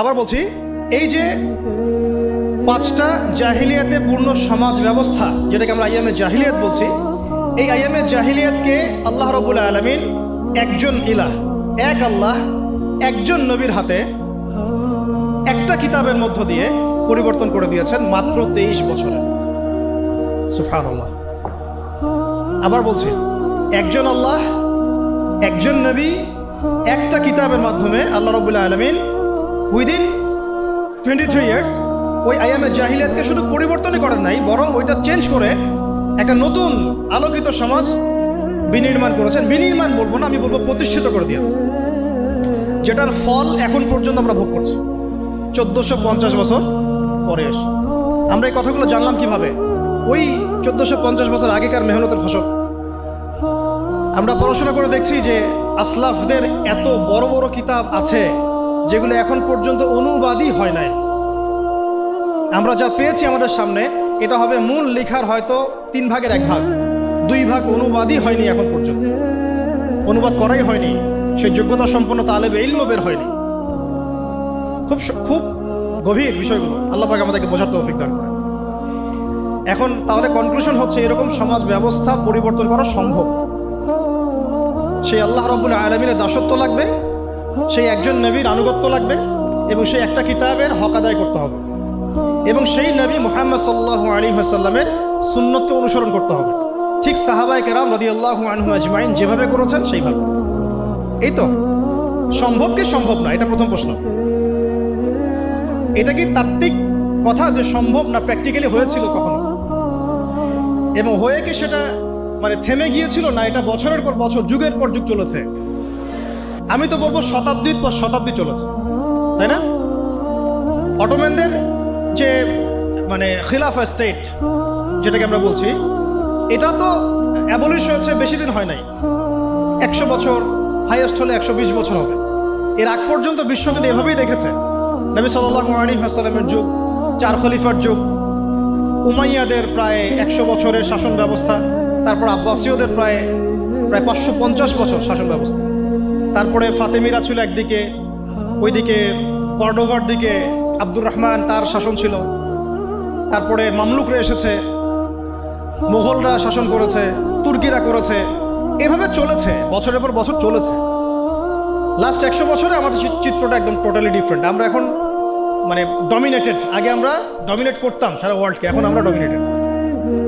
আবার বলছি, এই যে পাঁচটা জাহিলিয়াতে পূর্ণ সমাজ ব্যবস্থা, যেটাকে আমরা আইএমএ জাহিলিয়াত বলছি, এই আইএমএ জাহিলিয়াতকে আল্লাহ রবুল্লা আলমিন একজন ইলাহ, এক আল্লাহ, একজন নবীর হাতে একটা কিতাবের মধ্য দিয়ে পরিবর্তন করে দিয়েছেন মাত্র তেইশ বছরে। সুফান আবার বলছি, একজন আল্লাহ, একজন নবী, একটা কিতাবের মাধ্যমে আল্লাহ রবুল্লা আলমিন উইদিন টোয়েন্টি থ্রি ইয়ার্স ওই আইএমএ জাহিলিয়াতকে শুধু পরিবর্তনই করেন নাই, বরং ওইটা চেঞ্জ করে একটা নতুন আলোকিত সমাজ বিনির্মাণ করেছেন। বিনির্মাণ বলব না, আমি বলব প্রতিষ্ঠিত করে দিয়েছে। যেটার ফল এখন পর্যন্ত আমরা ভোগ করছি। চোদ্দোশো পঞ্চাশ বছর পরে আমরা এই কথাগুলো জানলাম কীভাবে? ওই চোদ্দোশো পঞ্চাশ বছর আগেকার মেহনতের ফসল। আমরা পড়াশোনা করে দেখছি যে আসলাফদের এত বড় বড় কিতাব আছে যেগুলো এখন পর্যন্ত অনুবাদই হয় নাই। আমরা যা পেয়েছি আমাদের সামনে, এটা হবে মূল লেখার হয়তো তিন ভাগের এক ভাগ। দুই ভাগ অনুবাদই হয়নি এখন পর্যন্ত। অনুবাদ করাই হয়নি। সেই যোগ্যতা সম্পন্ন তালেবে ইলম বের হয়নি। খুব খুব গভীর বিষয়গুলো। আল্লাহ পাক আমাদেরকে বোঝার তৌফিক দান করেন। এখন তাহলে কনক্লুশন হচ্ছে এরকম সমাজ ব্যবস্থা পরিবর্তন করা সম্ভব। সেই আল্লাহ রব্বুল আলমিনের দাসত্ব লাগবে। সেই একজন নবীর আনুগত্য লাগবে এবং সেই একটা কিতাবের হক আদায় করতে হবে। এবং সেই নবী মোহাম্মদ সাল্লাহ আলী হাসাল্লামের সুন্নতকে অনুসরণ করতে হবে। ঠিক সাহাবাই কেরাম রদি আল্লাহ আনহু আজমাইন যেভাবে করেছেন সেইভাবে। এই তো, সম্ভব কি সম্ভব না? এটা প্রথম প্রশ্ন। এটা কি তাত্ত্বিক কথা যে সম্ভব না প্র্যাকটিক্যালি হয়েছিল কখনো? এবং হয়ে কি সেটা মানে থেমে গিয়েছিল না? এটা বছরের পর বছর, যুগের পর যুগ চলেছে। আমি তো বলব শতাব্দীর পর শতাব্দী চলেছে। তাই না? অটোম্যানদের যে মানে খিলাফা স্টেট যেটাকে আমরা বলছি, এটা তো অ্যাবলিশ হয়েছে বেশি দিন হয় নাই। একশো বছর হাইয়েস্ট হলে একশো বিশ বছর হবে। এর আগ পর্যন্ত বিশ্বকে এভাবেই দেখেছে। নবী সাল্লাহ আলী যুগ, চার খলিফার যুগ, উমাইয়াদের প্রায় একশো বছরের শাসন ব্যবস্থা, তারপর আব্বাসীয়দের প্রায় প্রায় পাঁচশো পঞ্চাশ বছর শাসন ব্যবস্থা। তারপরে ফাতেমিরা ছিল একদিকে, ওইদিকে কর্ডোভার দিকে আব্দুর রহমান, তার শাসন ছিল। তারপরে মামলুকরা এসেছে মোগলরা শাসন করেছে, তুর্কিরা করেছে। এভাবে চলেছে, বছরের পর বছর চলেছে। লাস্ট একশো বছরে আমাদের চিত্রটা একদম টোটালি ডিফারেন্ট আমরা এখন মানে ডমিনেটেড আগে আমরা ডমিনেট করতাম সারা ওয়ার্ল্ডকে এখন আমরা ডমিনেটেড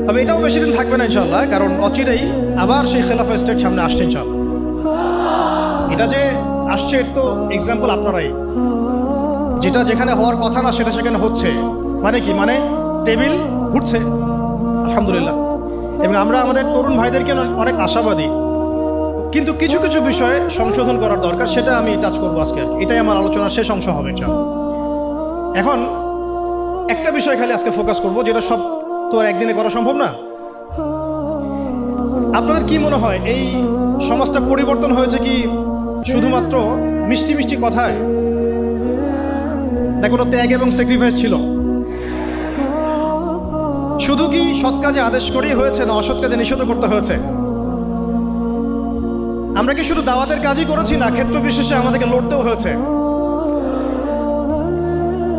তবে এটাও বেশি দিন থাকবে না ইনশাল্লাহ কারণ অচিরেই আবার সেই খেলাফা স্টেট সামনে আসছে ইনশাল্লাহ এটা যে আসছে তো এক্সাম্পল আপনারাই। যেটা যেখানে হওয়ার কথা না, সেটা সেখানে হচ্ছে। মানে কি? মানে টেবিল ঘুরছে। আলহামদুলিল্লাহ। এবং আমরা আমাদের তরুণ ভাইদেরকে অনেক আশাবাদী। কিন্তু কিছু কিছু বিষয়ে সংশোধন করার দরকার, সেটা আমি টাচ করব আজকে এটাই আমার আলোচনার শেষ অংশ হবে ইনশাআল্লাহ। এখন একটা বিষয় খালি আজকে ফোকাস করব, যেটা সব তো আর একদিনে করা সম্ভব না। আপনাদের কি মনে হয়, এই সমাজটা পরিবর্তন হয়েছে কি শুধুমাত্র মিষ্টি মিষ্টি কথায়। না কোনো ত্যাগ এবং স্যাক্রিফাইস ছিল। শুধু কি সৎ কাজে আদেশ করেই হয়েছে না অসৎ কাজে নিষেধ করতে হয়েছে? আমরা কি শুধু দাওয়াতের কাজই করেছি না, ক্ষেত্র বিশেষে আমাদেরকে লড়তেও হয়েছে?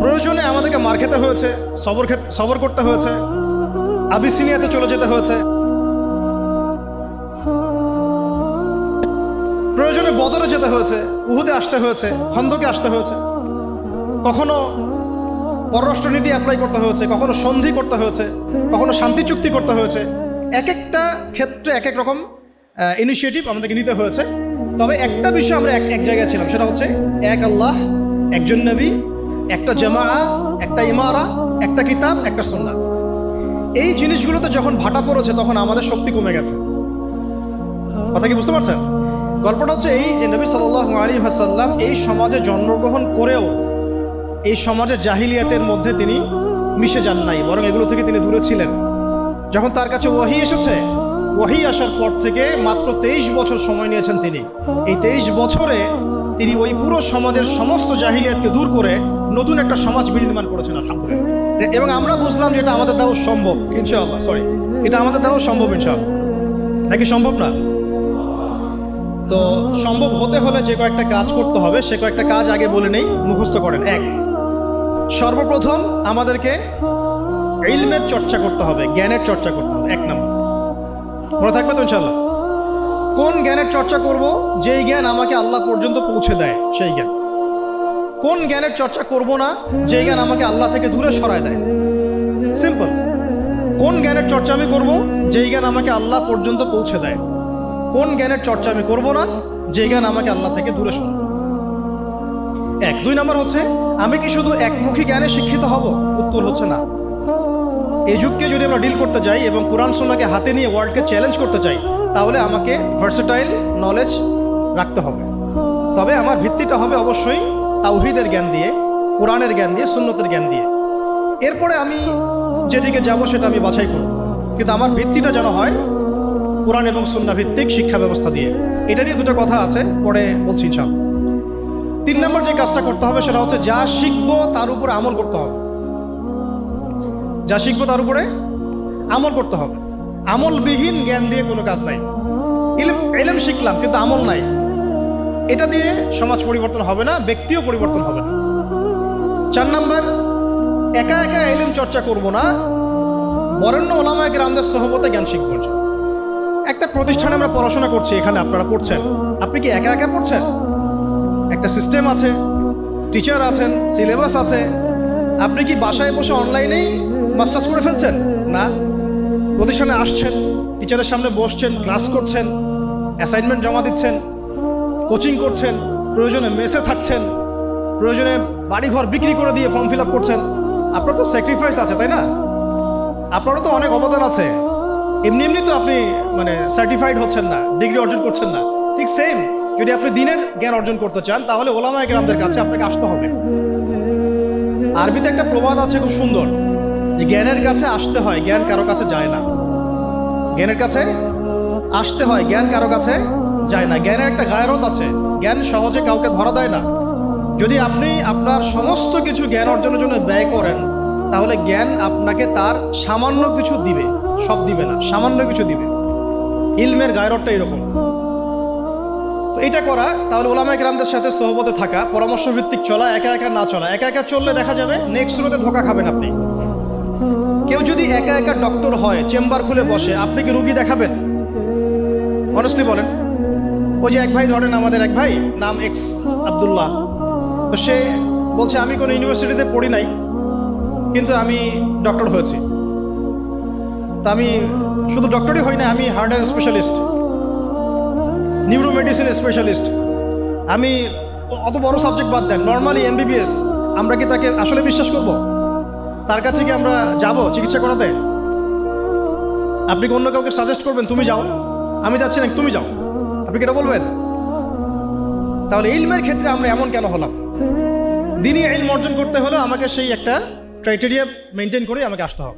প্রয়োজনে আমাদেরকে মার খেতে হয়েছে, সবর সবর করতে হয়েছে, আবিসিনিয়াতে চলে যেতে হয়েছে। প্রয়োজনে বদরে যেতে হয়েছে, উহুদে আসতে হয়েছে, খন্দকে আসতে হয়েছে। কখনো পররাষ্ট্রনীতি অ্যাপ্লাই করতে হয়েছে, কখনো সন্ধি করতে হয়েছে, কখনো শান্তি চুক্তি করতে হয়েছে। এক একটা ক্ষেত্রে এক এক রকম ইনিশিয়েটিভ আমাদেরকে নিতে হয়েছে। তবে একটা বিষয় আমরা এক এক জায়গায় ছিলাম, সেটা হচ্ছে এক আল্লাহ, একজন নবী, একটা জামা একটা ইমারা, একটা কিতাব, একটা সন্না এই জিনিসগুলোতে যখন ভাটা পড়েছে, তখন আমাদের শক্তি কমে গেছে। কথা কি বুঝতে পারছেন? গল্পটা হচ্ছে এই যে নবী সাল্লাহ আলী হাসাল্লাম এই সমাজে জন্মগ্রহণ করেও এই সমাজের জাহিলিয়াতের মধ্যে তিনি মিশে যান নাই, বরং এগুলো থেকে তিনি দূরে ছিলেন। যখন তার কাছে ওয়াহি এসেছে, ওয়াহি আসার পর থেকে মাত্র তেইশ বছর সময় নিয়েছেন তিনি। এই তেইশ বছরে তিনি ওই পুরো সমাজের সমস্ত জাহিলিয়াতকে দূর করে নতুন একটা সমাজ বিনির্মাণ করেছেন, আলহামদুলিল্লাহ। এবং আমরা বুঝলাম যে এটা আমাদের দ্বারাও সম্ভব, ইনশাআল্লাহ সরি এটা আমাদের দ্বারাও সম্ভব, ইনশাআল্লাহ। নাকি সম্ভব না? তো সম্ভব হতে হলে যে কয়েকটা কাজ করতে হবে, সে কয়েকটা কাজ আগে বলে নেই, মুখস্থ করেন। এক, সর্বপ্রথম আমাদেরকে ইলমের চর্চা করতে হবে, জ্ঞানের চর্চা করতে হবে, এক নম্বর। মনে থাকবে তো ইনশাল্লাহ কোন জ্ঞানের চর্চা করব? যেই জ্ঞান আমাকে আল্লাহ পর্যন্ত পৌঁছে দেয়, সেই জ্ঞান। কোন জ্ঞানের চর্চা করব না? যেই জ্ঞান আমাকে আল্লাহ থেকে দূরে সরায় দেয়। সিম্পল। কোন জ্ঞানের চর্চা আমি করব? যেই জ্ঞান আমাকে আল্লাহ পর্যন্ত পৌঁছে দেয়। কোন জ্ঞানের চর্চা আমি করব না যেই জ্ঞান আমাকে আল্লাহ থেকে দূরে সরায় এক। দুই নম্বর হচ্ছে, আমি কি শুধু একমুখী জ্ঞানে শিক্ষিত হব? উত্তর হচ্ছে না। এই যুগকে যদি আমরা ডিল করতে যাই এবং কোরআন সোনাকে হাতে নিয়ে ওয়ার্ল্ডকে চ্যালেঞ্জ করতে চাই তাহলে আমাকে ভার্সেটাইল নলেজ রাখতে হবে। তবে আমার ভিত্তিটা হবে অবশ্যই তাওহিদের জ্ঞান দিয়ে, কোরআনের জ্ঞান দিয়ে, সুন্নতের জ্ঞান দিয়ে। এরপরে আমি যেদিকে যাব সেটা আমি বাছাই করব। কিন্তু আমার ভিত্তিটা যেন হয় কোরআন এবং ভিত্তিক শিক্ষা ব্যবস্থা দিয়ে। এটা নিয়ে দুটো কথা আছে, পরে বলছি ইনশাআল্লাহ। তিন নম্বর যে কাজটা করতে হবে সেটা হচ্ছে যা শিখব তার উপরে আমল করতে হবে। যা শিখব তার উপরে আমল করতে হবে। আমলবিহীন জ্ঞান দিয়ে কোনো কাজ নাই। ইলম এলেম শিখলাম, কিন্তু আমল নাই। এটা দিয়ে সমাজ পরিবর্তন হবে না, ব্যক্তিও পরিবর্তন হবে না। চার নাম্বার, একা একা এলিম চর্চা করব না। বরেণ্য ওলামায় গ্রামদের সহবতে জ্ঞান শিখব। একটা প্রতিষ্ঠানে আমরা পড়াশোনা করছি এখানে, আপনারা পড়ছেন। আপনি কি একা একা পড়ছেন? একটা সিস্টেম আছে টিচার আছেন সিলেবাস আছে। আপনি কি বাসায় বসে অনলাইনেই মাস্টার্স করে ফেলছেন? না। প্রতিষ্ঠানে আসছেন টিচারের সামনে বসছেন ক্লাস করছেন অ্যাসাইনমেন্ট জমা দিচ্ছেন কোচিং করছেন, প্রয়োজনে মেসে থাকছেন, প্রয়োজনে বাড়িঘর বিক্রি করে দিয়ে ফর্ম ফিল আপ করছেন। আপনার তো স্যাক্রিফাইস আছে, তাই না? আপনারও তো অনেক অবদান আছে। এমনি এমনি তো আপনি মানে সার্টিফাইড হচ্ছেন না ডিগ্রি অর্জন করছেন না। ঠিক সেম যদি আপনি দিনের জ্ঞান অর্জন করতে চান, তাহলে ওলামায় গ্রামদের কাছে আপনাকে আসতে হবে। আরবিতে একটা প্রবাদ আছে খুব সুন্দর, যে জ্ঞানের কাছে আসতে হয়, জ্ঞান কারও কাছে যায় না। জ্ঞানের কাছে আসতে হয়, জ্ঞান কারও কাছে যায় না। জ্ঞানের একটা গায়রত আছে, জ্ঞান সহজে কাউকে ধরা দেয় না। যদি আপনি আপনার সমস্ত কিছু জ্ঞান অর্জনের জন্য ব্যয় করেন, তাহলে জ্ঞান আপনাকে তার সামান্য কিছু দিবে। সব দিবে না, সামান্য কিছু দিবে। ইলমের গায়রতটা এরকম। তো এটা করা, তাহলে ওলামা গ্রামদের সাথে সহবতে থাকা পরামর্শ ভিত্তিক চলা, একা একা না চলা। একা একা চললে দেখা যাবে, নেক্সট শুরুতে ধোকা খাবেন আপনি। কেউ যদি একা একা ডক্টর হয়, চেম্বার খুলে বসে, আপনি কি রুগী দেখাবেন? অনেস্টলি বলেন। ওই যে এক ভাই ধরেন আমাদের এক ভাই, নাম এক্স আবদুল্লাহ। তো সে বলছে, আমি কোনো ইউনিভার্সিটিতে পড়ি নাই, কিন্তু আমি ডক্টর হয়েছি। তা আমি শুধু ডক্টরই হই না, আমি হার্টের স্পেশালিস্ট নিউরো মেডিসিন স্পেশালিস্ট আমি অত বড় সাবজেক্ট বাদ দেন নর্মালি এমবিবিএস আমরা কি তাকে আসলে বিশ্বাস করব? তার কাছে কি আমরা যাব চিকিৎসা করাতে? আপনি কি অন্য কাউকে সাজেস্ট করবেন, তুমি যাও? আমি যাচ্ছি না, তুমি যাও। আপনি কি এটা বলবেন? তাহলে ইলমের ক্ষেত্রে আমরা এমন কেন হলাম? দিনই ইলম অর্জন করতে হলে আমাকে সেই একটা ক্রাইটেরিয়া মেনটেন করে আমাকে আসতে হবে।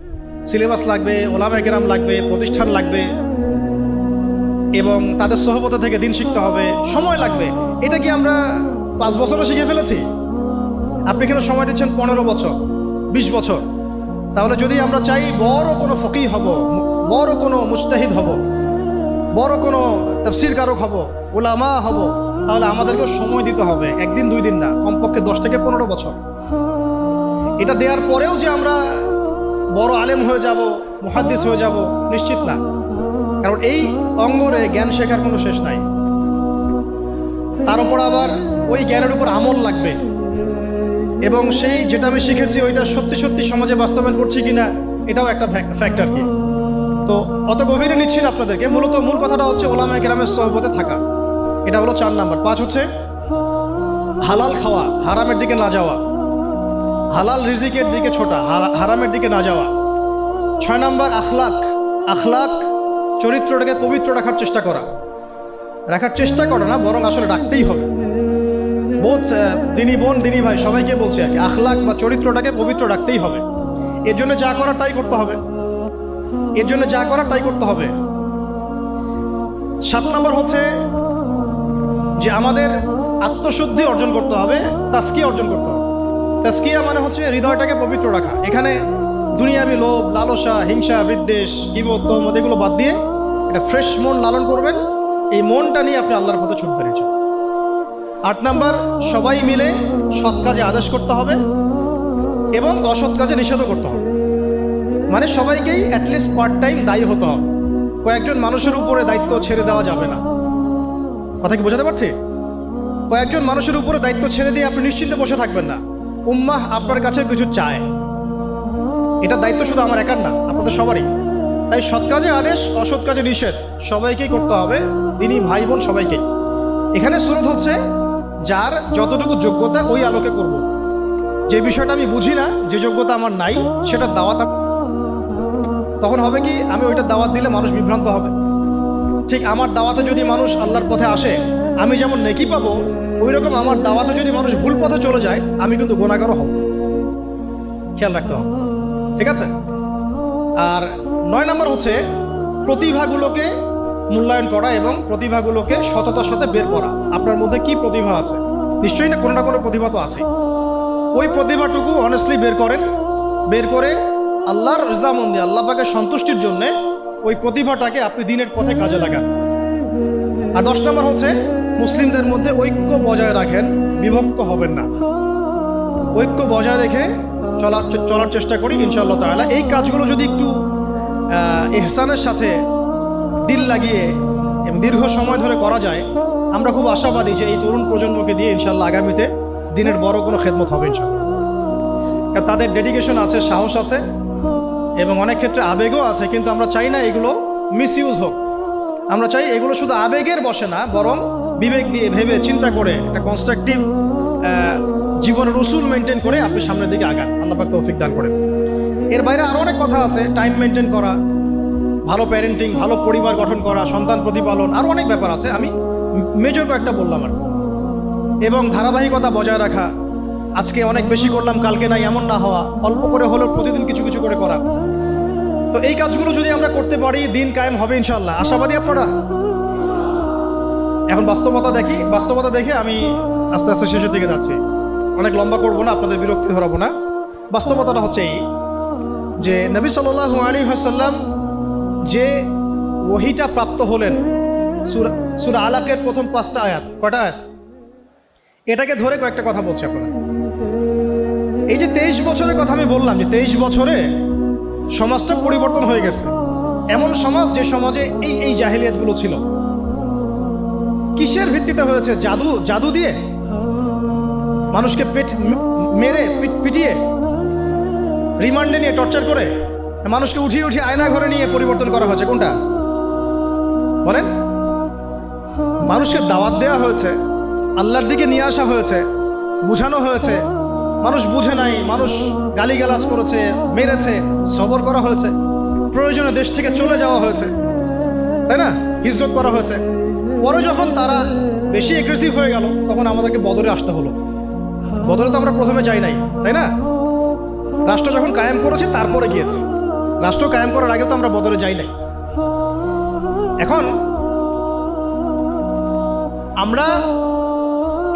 সিলেবাস লাগবে ওলামা গ্রাম লাগবে, প্রতিষ্ঠান লাগবে, এবং তাদের সহবতা থেকে দিন শিখতে হবে, সময় লাগবে। এটা কি আমরা পাঁচ বছরও শিখে ফেলেছি? আপনি এখানে সময় দিচ্ছেন পনেরো বছর, বিশ বছর? তাহলে যদি আমরা চাই বড় কোনো ফকি হব, বড় কোনো মুস্তাহিদ হব, বড় কোনো তফসির কারক হব ওলামা হব, তাহলে আমাদেরকে সময় দিতে হবে, একদিন দুই দিন না, কমপক্ষে দশ থেকে পনেরো বছর। এটা দেওয়ার পরেও যে আমরা বড় আলেম হয়ে যাব, মুহাদ্দিস হয়ে যাব, নিশ্চিত না। কারণ এই অঙ্গরে জ্ঞান শেখার কোনো শেষ নাই। তার উপর আবার ওই জ্ঞানের উপর আমল লাগবে। এবং সেই যেটা আমি শিখেছি, ওইটা সত্যি সত্যি সমাজে বাস্তবায়ন করছি কিনা, এটাও একটা ফ্যাক্টর কি। তো অত গভীরে নিচ্ছি না আপনাদেরকে, মূলত মূল কথাটা হচ্ছে ওলামা গ্রামের সহবতে থাকা। এটা হলো চার নাম্বার। পাঁচ হচ্ছে, হালাল খাওয়া, হারামের দিকে না যাওয়া। হালাল রিজিকের দিকে ছোটা, হারা- হারামের দিকে না যাওয়া। ছয় নম্বর, আখলাক। আখলাক চরিত্রটাকে পবিত্র রাখার চেষ্টা করা। রাখার চেষ্টা করা না, বরং আসলে রাখতেই হবে। বোধ দিনী বোন, দিনী ভাই, সবাইকে বলছি আর কি, আখলাক বা চরিত্রটাকে পবিত্র রাখতেই হবে। এর জন্য যা করার তাই করতে হবে। এর জন্য যা করার তাই করতে হবে। সাত নম্বর হচ্ছে যে আমাদের আত্মশুদ্ধি অর্জন করতে হবে তাস্কিয়া অর্জন করতে হবে। তাস্কিয়া মানে হচ্ছে হৃদয়টাকে পবিত্র রাখা। এখানে দুনিয়াবি লোভ, লালসা, হিংসা, বিদ্বেষ, গিবত এগুলো বাদ দিয়ে এটা ফ্রেশ মন লালন করবেন। এই মনটা নিয়ে আপনি আল্লাহর পথে ছুটবেন ইনশাআল্লাহ। আট নাম্বার, সবাই মিলে সৎ কাজে আদেশ করতে হবে এবং অসৎ কাজে নিষেধ করতে হবে। মানে সবাইকেই অ্যাটলিস্ট পার্ট টাইম দায়ী হতে হবে। কয়েকজন মানুষের উপরে দায়িত্ব ছেড়ে দেওয়া যাবে না। কথা কি বোঝাতে পারছি? কয়েকজন মানুষের উপরে দায়িত্ব ছেড়ে দিয়ে আপনি নিশ্চিন্তে বসে থাকবেন না। উম্মাহ আপনার কাছে কিছু চায়। এটা দায়িত্ব শুধু আমার একার না, আপনাদের সবারই। তাই সৎ কাজে আদেশ, অসৎ কাজে নিষেধ, সবাইকেই করতে হবে, তিনি ভাই বোন সবাইকেই এখানে স্রোত হচ্ছে, যার যতটুকু যোগ্যতা ওই আলোকে করব। যে বিষয়টা আমি বুঝি না, যে যোগ্যতা আমার নাই, সেটা দাওয়াত তখন হবে কি, আমি ওইটা দাওয়াত দিলে মানুষ বিভ্রান্ত হবে। ঠিক আমার দাওয়াতে যদি মানুষ আল্লাহর পথে আসে, আমি যেমন নেকি পাবো ওই রকম আমার দাওয়াতে যদি মানুষ ভুল পথে চলে যায়, আমি কিন্তু গোনাগারও হব। খেয়াল রাখতে হবে। ঠিক আছে? আর নয় নম্বর হচ্ছে, প্রতিভাগুলোকে মূল্যায়ন করা এবং প্রতিভাগুলোকে সততার সাথে বের করা। আপনার মধ্যে কি প্রতিভা আছে? নিশ্চয়ই না কোনো না কোনো প্রতিভা তো আছে। ওই প্রতিভাটুকু অনেস্টলি বের করেন। বের করে আল্লাহর রেজামন্দি, আল্লাহ পাকে সন্তুষ্টির জন্যে ওই প্রতিভাটাকে আপনি দিনের পথে কাজে লাগান। আর দশ নম্বর হচ্ছে মুসলিমদের মধ্যে ঐক্য বজায় রাখেন, বিভক্ত হবেন না। ঐক্য বজায় রেখে চলার চলার চেষ্টা করি, ইনশাআল্লাহ তাআলা। এই কাজগুলো যদি একটু এহসানের সাথে দিল লাগিয়ে দীর্ঘ সময় ধরে করা যায়, আমরা খুব আশাবাদী যে এই তরুণ প্রজন্মকে দিয়ে ইনশাল্লাহ আগামীতে দিনের বড় কোনো খেদমত হবে ইনশাআল্লাহ। কারণ তাদের ডেডিকেশন আছে, সাহস আছে এবং অনেক ক্ষেত্রে আবেগও আছে, কিন্তু আমরা চাই না এগুলো মিসইউজ হোক। আমরা চাই এগুলো শুধু আবেগের বসে না, বরং বিবেক দিয়ে ভেবে চিন্তা করে একটা কনস্ট্রাকটিভ জীবনের রসুল মেনটেন করে আপনি সামনের দিকে আগান। আল্লাহ পাক তৌফিক দান করেন। এর বাইরে আরও অনেক কথা আছে টাইম মেনটেন করা, ভালো প্যারেন্টিং ভালো পরিবার গঠন করা, সন্তান প্রতিপালন আরও অনেক ব্যাপার আছে। আমি মেজর কয়েকটা বললাম আর এবং ধারাবাহিকতা বজায় রাখা, আজকে অনেক বেশি করলাম, কালকে নাই, এমন না হওয়া, অল্প করে হলেও প্রতিদিন কিছু কিছু করে করা। তো এই কাজগুলো যদি আমরা করতে পারি, দিন কায়েম হবে ইনশাল্লাহ আশাবাদী আপনারা? এখন বাস্তবতা দেখি, বাস্তবতা দেখে আমি আস্তে আস্তে শেষের দিকে যাচ্ছি। অনেক লম্বা করব না, আপনাদের বিরক্তি ধরাবো না। বাস্তবতাটা হচ্ছে এই, যে নবী সাল্লাল্লাহু আলী হাসাল্লাম যে ওহিটা প্রাপ্ত হলেন, সুরা সুরা আলাকের প্রথম পাঁচটা আয়াত, কয়টা আয়াত? এটাকে ধরে কয়েকটা কথা বলছি আপনারা এই যে তেইশ বছরের কথা আমি বললাম, যে তেইশ বছরে সমাজটা পরিবর্তন হয়ে গেছে। এমন সমাজ যে সমাজে এই এই জাহিলিয়াতগুলো ছিল। কিসের ভিত্তিতে হয়েছে? জাদু জাদু দিয়ে? মানুষকে পেট মেরে পিটিয়ে, রিমান্ডে নিয়ে টর্চার করে? মানুষকে উঠিয়ে উঠিয়ে আয়না ঘরে নিয়ে পরিবর্তন করা হয়েছে। কোনটা? বলেন। মানুষকে দাওয়াত দেওয়া হয়েছে, আল্লাহর দিকে নিয়ে আসা হয়েছে, বুঝানো হয়েছে। মানুষ বুঝে নাই, মানুষ গালিগালাজ করেছে, মেরেছে, সবর করা হয়েছে। প্রয়োজনে দেশ থেকে চলে যাওয়া হয়েছে। তাই না? হিজরত করা হয়েছে। পরে যখন তারা বেশি এগ্রেসিভ হয়ে গেল, তখন আমাদেরকে বদরে আসতে হলো। বদরে তো আমরা প্রথমে যাই নাই, তাই না? রাষ্ট্র যখন কায়েম করেছে, তারপরে গিয়েছি। রাষ্ট্র কায়েম করার আগে তো আমরা বদরে যাই নাই। এখন আমরা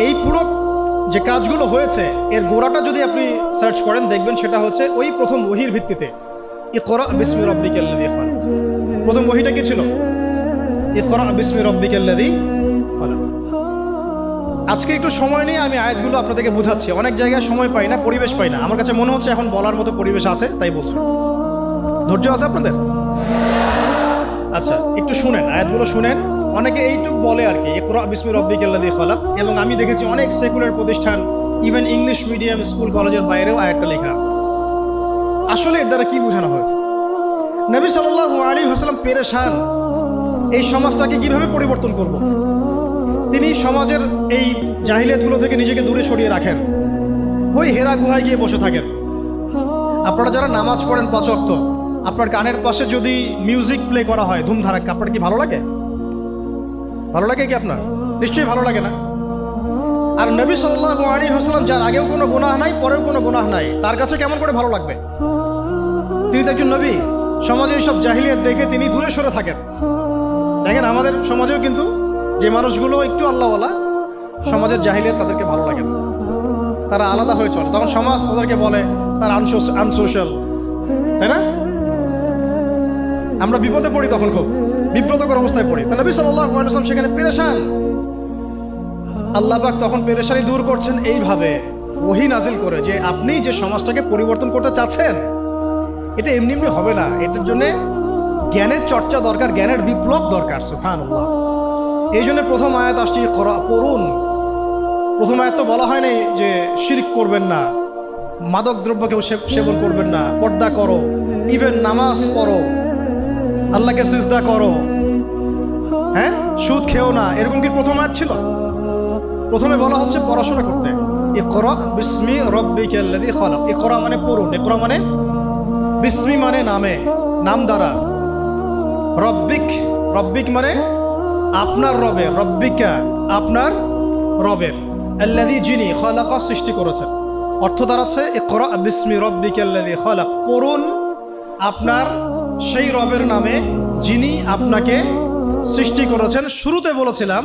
এই পুরো যে কাজগুলো হয়েছে, এর গোড়াটা যদি আপনি সার্চ করেন, দেখবেন সেটা হচ্ছে ওই প্রথম ওহির ভিত্তিতে, ইকরা বিসমি রব্বিকাল্লাযী খালাক। প্রথম ওহিটা কি ছিল? আজকে একটু সময় নিয়ে আমি আয়াতগুলো আপনাদেরকে বোঝাচ্ছি। অনেক জায়গায় সময় পাই না, পরিবেশ পাই না। আমার কাছে মনে হচ্ছে এখন বলার মতো পরিবেশ আছে, তাই বলছি। ধৈর্য আছে আপনাদের? আচ্ছা একটু শুনেন, আয়াতগুলো শুনেন। অনেকে এইটুক বলে আর কি বিসমি রব্বিকাল্লাযী খালাক। এবং আমি দেখেছি অনেক সেকুলার প্রতিষ্ঠান, ইভেন ইংলিশ মিডিয়াম স্কুল কলেজের বাইরেও আয়াতটা লেখা আছে। আসলে এর দ্বারা কি বোঝানো হয়েছে? নবী সাল্লাল্লাহু আলাইহি ওয়াসাল্লাম পেরেশান। এই সমাজটাকে কীভাবে পরিবর্তন করব? তিনি সমাজের এই জাহিলিয়াতগুলো থেকে নিজেকে দূরে সরিয়ে রাখেন। ওই হেরা গুহায় গিয়ে বসে থাকেন। আপনারা যারা নামাজ পড়েন পাঁচ ওয়াক্ত, আপনার কানের পাশে যদি মিউজিক প্লে করা হয়, ধুমধারাক্কা, আপনার কি ভালো লাগে? ভালো লাগে কি আপনার? নিশ্চয়ই ভালো লাগে না। আর নবী সাল্লাল্লাহু আলাইহি ওয়াসাল্লাম, যার আগেও কোনো গুনাহ নাই, পরেও কোনো গুনাহ নাই, তার কাছে কেমন করে ভালো লাগবে? তিনি তো একজন নবী। সমাজে এইসব জাহিলিয়াত দেখে তিনি দূরে সরে থাকেন। দেখেন, আমাদের সমাজেও কিন্তু যে মানুষগুলো একটু আল্লাহওয়ালা, সমাজের জাহিলে তাদেরকে ভালো লাগে না। তারা আলাদা হয়ে চলে। তখন সমাজ ওদেরকে বলে, তার আনসোশাল তাই না? আমরা বিপদে পড়ি তখন খুব। বিব্রতকর অবস্থায় পড়ি। তাহলে নবী সেখানে পেরেশান। আল্লাহ পাক তখন পেরেশানি দূর করছেন এইভাবে ওহি নাজিল করে যে, আপনি যে সমাজটাকে পরিবর্তন করতে চাচ্ছেন, এটা এমনি এমনি হবে না। এটার জন্য জ্ঞানের চর্চা দরকার, জ্ঞানের বিপ্লব দরকার, সুবহানাল্লাহ। এই জন্য প্রথম আয়াত আসছে করা পড়ুন প্রথম আয়াত তো বলা হয়নি যে শিরিক করবেন না, মাদক দ্রব্য কেউ সেবন করবেন না, পর্দা করো ইভেন নামাজ পড়ো, আল্লাহকে সিজদা করো। হ্যাঁ? সুদ খেও না, এরকম কি প্রথম আয়াত ছিল? প্রথমে বলা হচ্ছে পড়াশোনা করতে। ইকরা বিসমি রব্বিকাল্লাযী এ করা মানে পড়ুন এ করা মানে বিসমি মানে নামে, নাম দ্বারা। রব্বিক রব্বিক মানে আপনার রবে রব্বিকা আপনার রবের। আল্লাযী যিনি খালাকা সৃষ্টি করেছেন। অর্থ দাঁড়াচ্ছে ইকরা বিসমি রব্বিকাল্লাযী খালাক। পড়ুন আপনার সেই রবের নামে যিনি আপনাকে সৃষ্টি করেছেন। শুরুতে বলেছিলাম,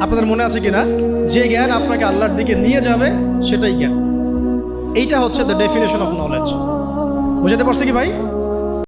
আপনাদের মনে আছে কিনা? যে জ্ঞান আপনাকে আল্লাহর দিকে নিয়ে যাবে, সেটাই জ্ঞান। এইটা হচ্ছে দ্য ডেফিনেশন অফ নলেজ বুঝাতে পারছি কি ভাই?